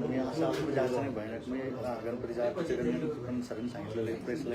मी असं आपलं जायचं नाही भयानक मी गणपती जायचं सरांनी सांगितलेलं प्रेसला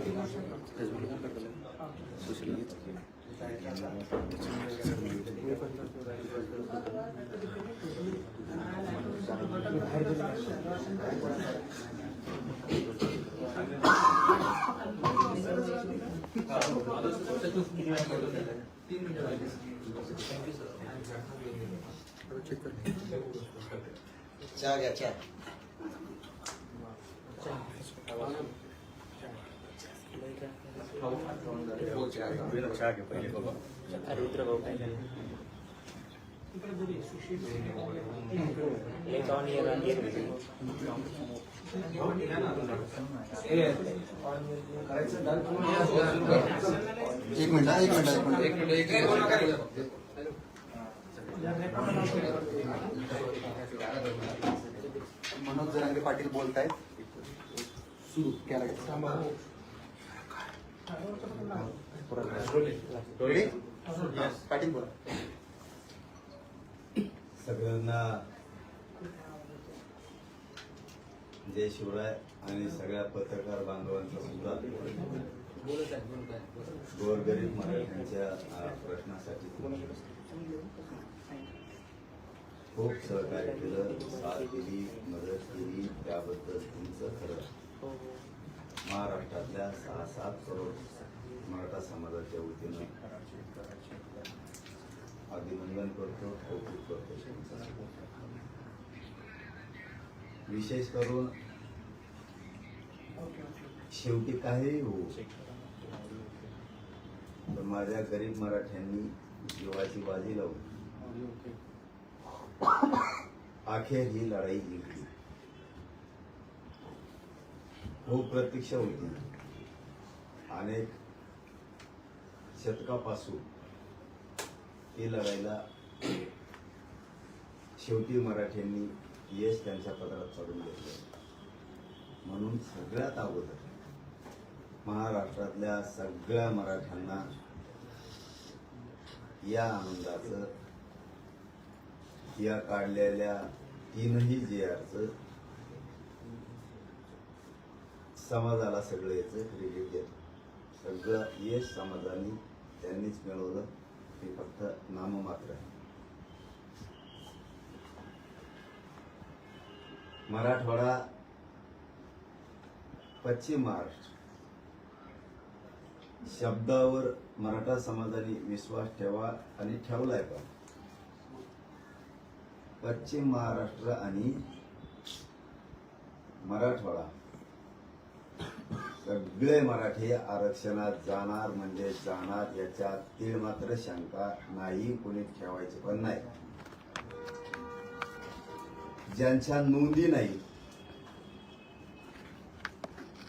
चहा घ्या चहा रुद्र भाऊ एक year एक मिनिट एक मिनिट एक मिनिट मनोज जरांगे पाटील बोलतायत सुरू केला? पाटील बोला सगळ्यांना जय शिवराय आणि सगळ्या पत्रकार बांधवांचा सुद्धा गोरगरीब मराठ्यांच्या प्रश्नासाठी खूप सहकार्य केलं. साथ केली मदत केली. त्याबद्दल तुमचं खरं महाराष्ट्रातल्या सहा सात करोड मराठा समाजाच्या वतीनं अभिनंदन करतो कौतुक करतो विशेष करून शेवटी काही हो तर माझ्या गरीब मराठ्यांनी जीवाची बाजी लावली. अखेर ही लढाई जिंकली. हो, खूप प्रतीक्षा होती अनेक शतकापासून ती लढायला शेवटी मराठ्यांनी यश त्यांच्या पदरात चढून घेतलं. म्हणून सगळ्यात अगोदर महाराष्ट्रातल्या सगळ्या मराठ्यांना या आनंदाचं या काढलेल्या तीनही जे समाजाला सगळं याचं क्रेडिट देतो. सगळं यश समाजाने त्यांनीच मिळवलं. हे फक्त नाममात्र आहे. मराठवाडा पश्चिम महाराष्ट्र. शब्दावर मराठा समाजाने विश्वास ठेवा आणि ठेवलाय पण. पश्चिम महाराष्ट्र आणि मराठवाडा सगळे मराठी आरक्षणात जाणार म्हणजे जाणार याच्यात तीळ मात्र शंका नाही कोणी ठेवायची पण नाही. ज्यांच्या नोंदी नाही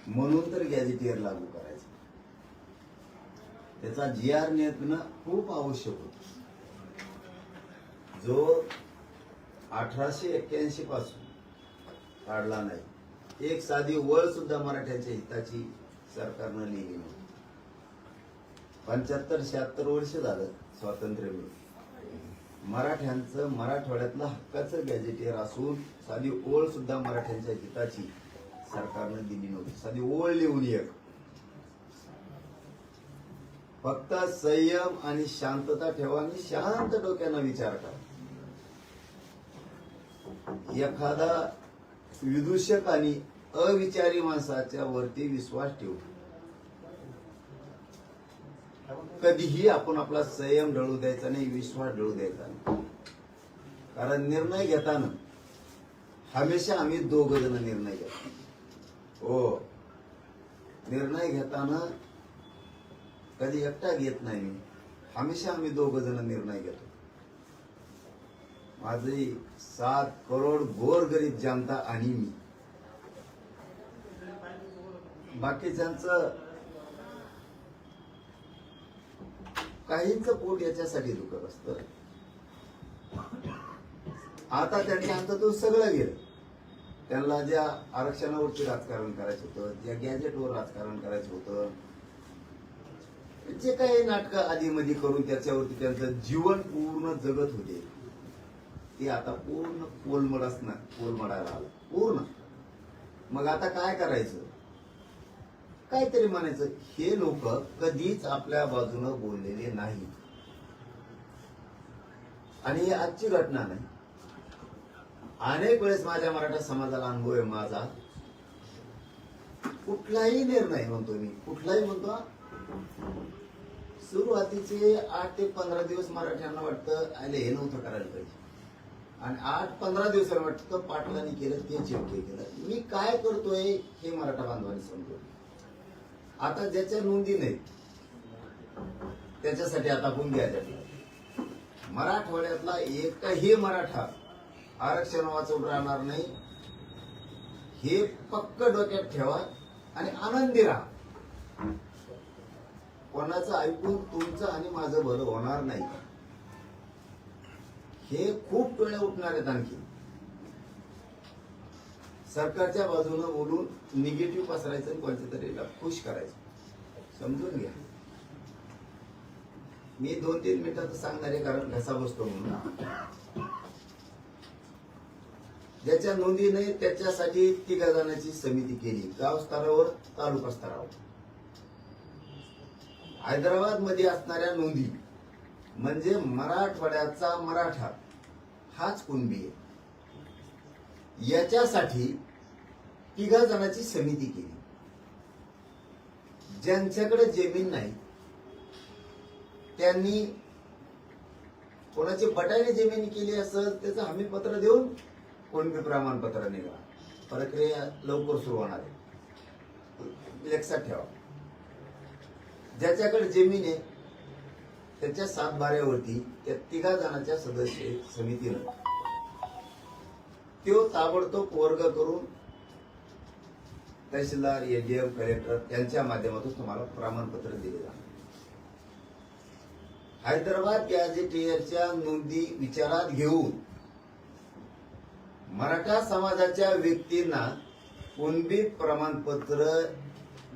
म्हणून तर गॅझेटियर लागू करायचं. त्याचा जी आर नियंत्रण खूप आवश्यक होत. जो अठराशे एक्क्याऐंशी पासून काढला नाही एक साधी वळ सुद्धा मराठ्यांच्या हिताची सरकारनं लिहिली म्हणून. पंच्याहत्तर शहात्तर वर्ष झालं स्वातंत्र्य मिळून. मराठ्यांचं मराठवाड्यातलं हक्काचं गॅजेटियर असून साधी ओळ सुद्धा मराठ्यांच्या हिताची सरकारनं दिली नव्हती. साधी ओळ लिहून एक. फक्त संयम आणि शांतता ठेवा आणि शांत डोक्यानं विचार करा. एखादा विदूषक आणि अविचारी माणसाच्या वरती विश्वास ठेवू. कधीही आपण आपला संयम ढळू द्यायचा नाही विश्वास ढळू द्यायचा नाही. कारण निर्णय घेताना हमेशा आम्ही दोघ जण निर्णय घेतो. हो. निर्णय घेताना कधी एकटा घेत नाही. मी हमेशा आम्ही दोघ जण निर्णय घेतो. माझी सात करोड गोरगरीब जनता आणि मी. बाकीच्यांचं काहींच पोट याच्यासाठी दुखत असत. आता त्यांच्या हातातून सगळं गेलं त्यांना ज्या आरक्षणावरती राजकारण करायचं होतं ज्या गॅजेटवर राजकारण करायचं होतं जे काही नाटकं आधीमध्ये करून त्याच्यावरती त्यांचं जीवन पूर्ण जगत होते ते आता पूर्ण कोलमड असणार कोलमडायला आलं. पूर्ण. मग आता काय करायचं? काहीतरी म्हणायचं हे लोक कधीच आपल्या बाजूने बोललेले नाही आणि ही आजची घटना नाही. अनेक वेळेस माझ्या मराठा समाजाला अनुभव आहे माझा. कुठलाही निर्णय म्हणतो मी कुठलाही म्हणतो सुरुवातीचे आठ ते पंधरा दिवस मराठ्यांना वाटतं आले हे नव्हतं करायला पाहिजे. आणि आठ पंधरा दिवसाला वाटतं पाटलांनी केलं ते चेक केलं. मी काय करतोय हे मराठा बांधवांनी समजवलं आता ज्याच्या नोंदी नाही त्याच्यासाठी आता आपण घ्यायच्या मराठवाड्यातला एकही मराठा आरक्षण वाचवून राहणार नाही. हे पक्क डोक्यात ठेवा आणि आनंदी राहा. कोणाचं ऐकून तुमचं आणि माझं भलं होणार नाही. हे खूप वेळ उठणार आहेत आणखी. सरकारच्या बाजूनं बोलून निगेटिव्ह पसरायचं आणि कोणत्या तरीला खुश करायचं. समजून घ्या. मी दोन तीन मिनिटात सांगणार आहे कारण घसा बसतो म्हणून. ज्याच्या नोंदीने त्याच्यासाठी तिघा जणांची समिती केली गाव स्तरावर तालुका स्तरावर. हैदराबादमध्ये असणाऱ्या नोंदी म्हणजे मराठवाड्याचा मराठा हाच कुणबी आहे? याच्यासाठी तिघा जणांची समिती केली. ज्यांच्याकडे जमीन नाही त्यांनी कोणाची बटाने जमीन केली असेल त्याचं हमी पत्र देऊन कोणते प्रमाणपत्र निघा प्रक्रिया लवकर सुरू होणार आहे. लक्षात ठेवा. ज्याच्याकडे जमीन आहे त्याच्या सातबाऱ्यावरती त्या तिघा जणांच्या सदस्य समितीनं तो ताबडतोब वर्ग करून तहसीलदार एडीएम कलेक्टर यांच्या माध्यमातून तुम्हाला प्रमाणपत्र दिले जाणार. हैदराबाद गॅझेटियरच्या नोंदी विचारात घेऊन मराठा समाजाच्या व्यक्तींना कुणबी प्रमाणपत्र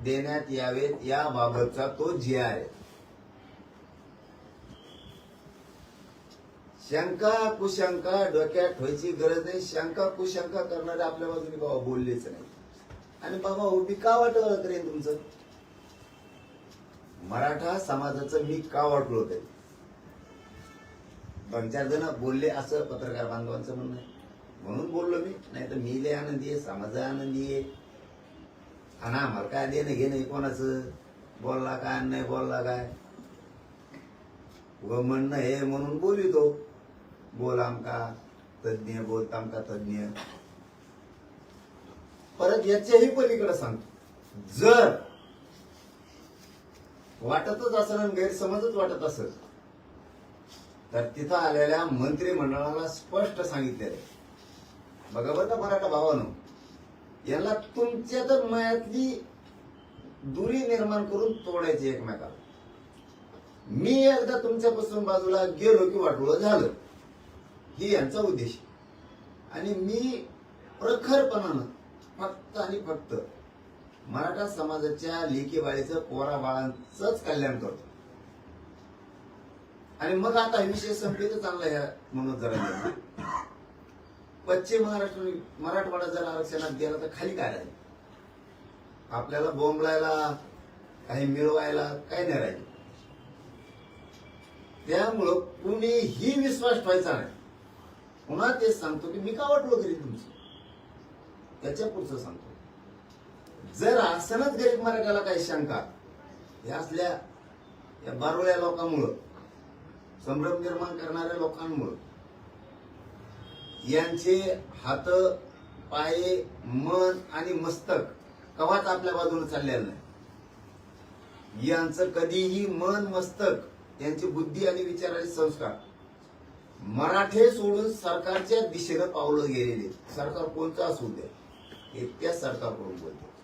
देण्यात यावेत याबाबतचा तो जी आहे. शंका कुशंका डोक्यात ठेवायची गरज नाही. शंका कुशंका करणारे आपल्या बाजूने बाबा बोललेच नाही. आणि बाबा उभी का वाटवलं करेन तुमचं? मराठा समाजाचं मी का वाटलो ते दोन चार जण बोलले असं पत्रकार बांधवांचं म्हणणं म्हणून बोललो मी नाही तर मी लय आनंदी आहे समाज आनंदी आहे. आणि आम्हाला काय देणं घेणं कोणाचं? बोलला काय नाही बोलला काय? व म्हणणं हे म्हणून बोलितो बोल आमका तज्ञ बोलत आमका तज्ञ? परत याच्याही पलीकडे सांगतो. जर वाटतच असं आणि गैरसमजच वाटत असेल तर तिथं आलेल्या मंत्रिमंडळाला स्पष्ट सांगितलेलं बघा बरं का मराठा भावानं याला तुमच्या तर मयातली दुरी निर्माण करून तोडायची एकमेकाला. मी एकदा तुमच्यापासून बाजूला गेलो की वाटोळं झालं. ही यांचा उद्देश आणि मी प्रखरपणानं फक्त आणि फक्त मराठा समाजाच्या लेकी बाळीचं पोरा बाळांचंच कल्याण करतो. आणि मग आता हे विषय संपले तर चांगला ह्या म्हणून जरा पश्चिम महाराष्ट्र मराठवाडा जर आरक्षणात गेला तर खाली काय राहील? आपल्याला बोंबलायला काही मिळवायला काही नाही राहील. त्यामुळं कुणीही विश्वास ठेवायचा नाही. पुन्हा तेच सांगतो की मी का वाटलो गरीब तुमचं? त्याच्या पुढचं सांगतो. जर असनच गरीब मराठ्याला काही शंका ह्या असल्या या बारोळ्या लोकांमुळं संभ्रम निर्माण करणाऱ्या लोकांमुळं यांचे हात पाये मन आणि मस्तक कवाच आपल्या बाजूने चाललेलं नाही. यांचं कधीही मन मस्तक यांची बुद्धी आणि विचाराचे संस्कार मराठे सोडून सरकारच्या दिशेनं पावलं गेलेले सरकार कोणतं असू द्या. हे त्या सरकारकडून बोलते